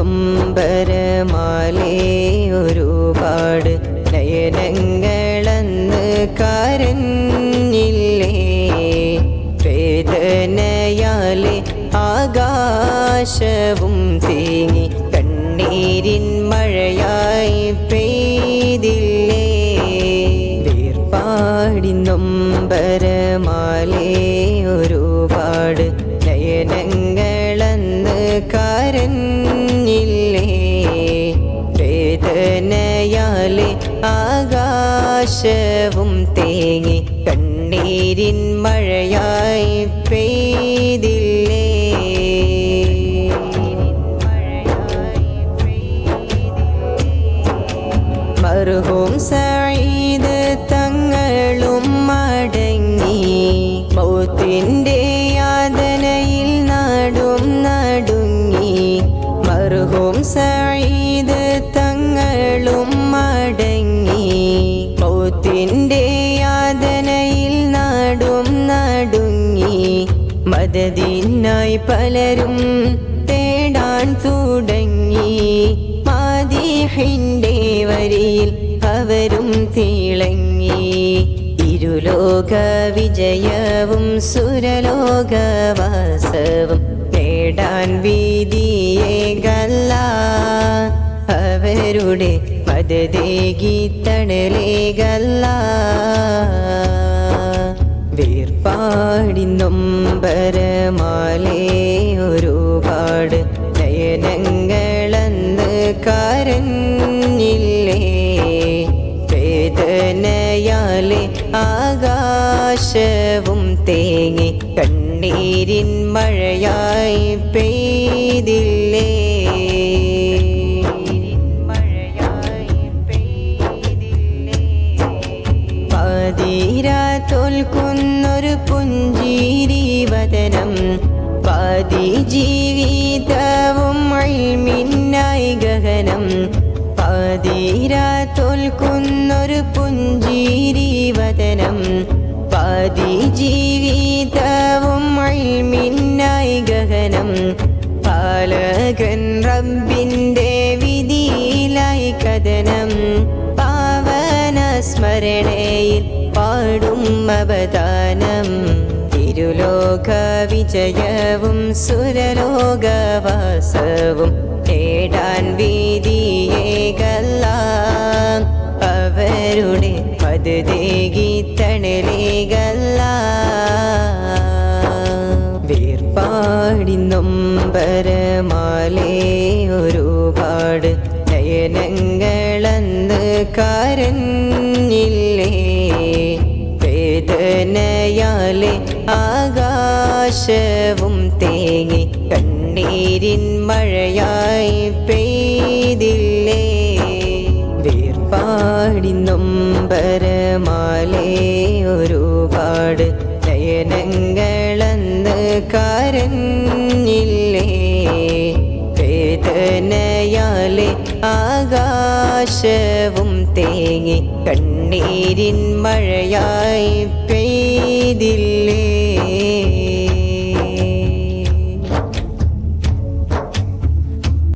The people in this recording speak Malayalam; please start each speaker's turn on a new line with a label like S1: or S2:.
S1: നൊമ്പരമാലേ ഒരുപാട് നയനങ്ങളന്ന് കരഞ്ഞില്ലേ? പ്രേതനയാലെ ആകാശവും തേങ്ങി കണ്ണീരിൻ മഴയായി പെയ്തില്ലേ? വീർപ്പാടി നൊമ്പരമാലേ ഒരുപാട് നയനങ്ങളന്ന് കരഞ്ഞില്ലേ വേദനയാലെ ആകാശവും തേങ്ങി കണ്ണീരിൻ മഴയായി പെയ്തില്ലേ? മറുഹും സഈദ് തങ്ങളും മടങ്ങി മൗത്തിന്റെ മൗത്തിന്റെ യാതനയിൽ നാടും നടുങ്ങി മദതിനായി പലരും തേടാൻ തുടങ്ങി. മാതിഹിന്റെ വരിയിൽ അവരും തിളങ്ങി. ഇരുലോക വിജയവും സുരലോകവാസവും നേടാൻ വീതിയേകല്ല അവരുടെ മതദേകി തണലേകല്ല വീർപ്പാടി നൊമ്പരമാലേ ഒരുപാട് നയനങ്ങളെന്ന് കരഞ്ഞില്ലേ. വേദനയാലെ ആകാശവും തേങ്ങി കണ്ണീരിൻ മഴയായി പെയ്തില്ലേ. പാതീര തോൽക്കുന്നൊരു പുഞ്ചിരി വദനം പാതി ജീവിതവും ഗഹനം. പാതിരാ തോൽക്കുന്നൊരു പുഞ്ചിരി വദനം പാതി ജീവിതവും ഗഹനം. പാലകൻ റബ്ബിന്റെ സ്മരണയിൽ പാടും അവദാനം തിരുലോക വിജയവും സുരലോകവാസവും നേടാൻ വീതിയേകല്ല അവരുടെ പതുതേകി തണലേകല്ല. വീർപ്പാടി നൊമ്പരമാലേ ഒരുപാട് നയനങ്ങളന്ന് കരഞ്ഞില്ലേ വേദനയാലെ ആകാശവും തേങ്ങി കണ്ണീരിൻ മഴയായി പെയ്തില്ലേ? വേർപാടി നൊമ്പരമാലേ ഒരുപാട് നയനങ്ങളെന്ന് കരഞ്ഞില്ലേ വേദനയാലെ ആകാശവും തേങ്ങി കണ്ണീരിൻ മഴയായി പെയ്തില്ല